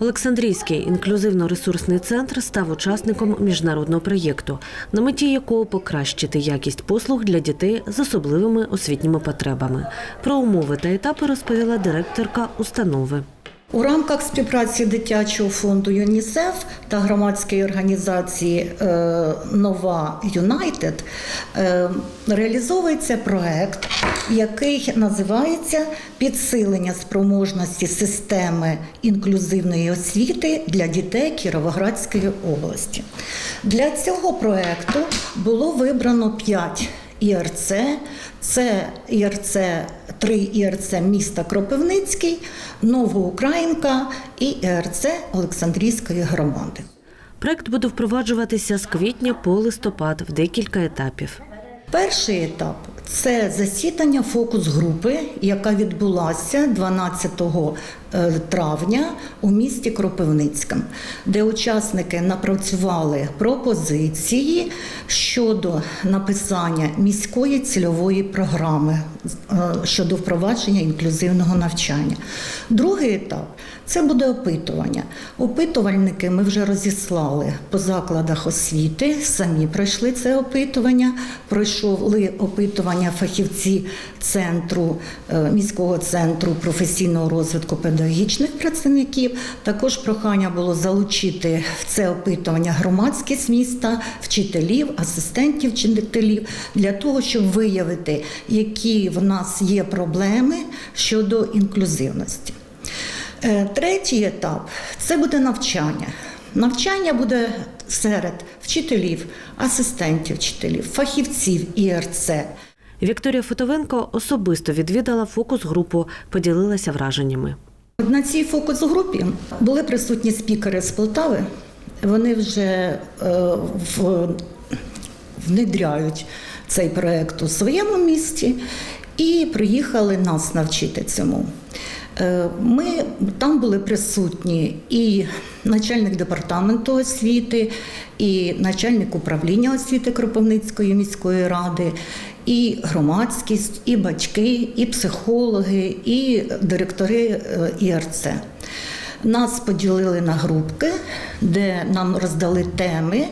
Олександрійський інклюзивно-ресурсний центр став учасником міжнародного проєкту, на меті якого покращити якість послуг для дітей з особливими освітніми потребами. Про умови та етапи розповіла директорка установи. У рамках співпраці дитячого фонду ЮНІСЕФ та громадської організації е, Нова Юнайтед е, реалізовується проект, який називається Підсилення спроможності системи інклюзивної освіти для дітей Кіровоградської області. Для цього проекту було вибрано 5 ІРЦ, це ІРЦ 3 ІРЦ міста Кропивницький, Новоукраїнка і ІРЦ Олександрійської громади. Проект буде впроваджуватися з квітня по листопад в декілька етапів. Перший етап це засідання фокус-групи, яка відбулася 12 е, травня у місті Кропивницькому, де учасники напрацювали пропозиції щодо написання міської цільової програми е, щодо впровадження інклюзивного навчання. Другий етап це буде опитування. Опитувальники ми вже розіслали по закладах освіти, самі пройшли це опитування, пройшли опитування фахівці центру е, міського центру професійного розвитку педагогічних працівників. Також прохання було залучити в це опитування громадськість міста, вчителів, асистентів вчителів для того, щоб виявити, які в нас є проблеми щодо інклюзивності. Е, Третій етап це буде навчання. Навчання буде серед вчителів, асистентів вчителів, фахівців ІРЦ. Вікторія Фотовенко особисто відвідала фокус-групу, поділилася враженнями. На цій фокус-групі були присутні спікери з Полтави. Вони вже е, в, внедряють цей проект у своєму місті і приїхали нас навчити цьому. Е, Ми там були присутні і начальник департаменту освіти, і начальник управління освіти Кропивницької міської ради, і громадськість, і батьки, і психологи, і директори е, ІРЦ. Нас поділили на групки, де нам роздали теми,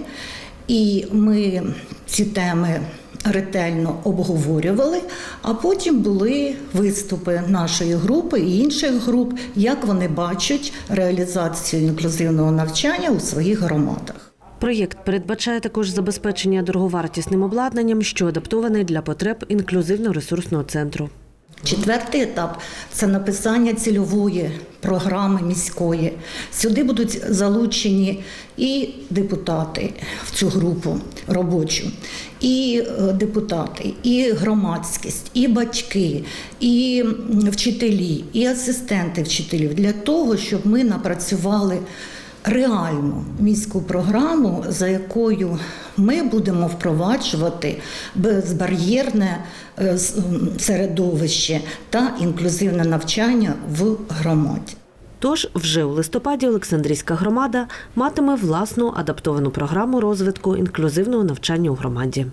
і ми ці теми ретельно обговорювали, а потім були виступи нашої групи і інших груп, як вони бачать реалізацію інклюзивного навчання у своїх громадах. Проєкт передбачає також забезпечення дороговартісним обладнанням, що адаптоване для потреб інклюзивно-ресурсного центру. Четвертий етап це написання цільової програми міської. Сюди будуть залучені і депутати в цю групу робочу, і е, депутати, і громадськість, і батьки, і вчителі, і асистенти вчителів для того, щоб ми напрацювали реальну міську програму, за якою ми будемо впроваджувати безбар'єрне е, середовище та інклюзивне навчання в громаді. Тож вже у листопаді Олександрійська громада матиме власну адаптовану програму розвитку інклюзивного навчання у громаді.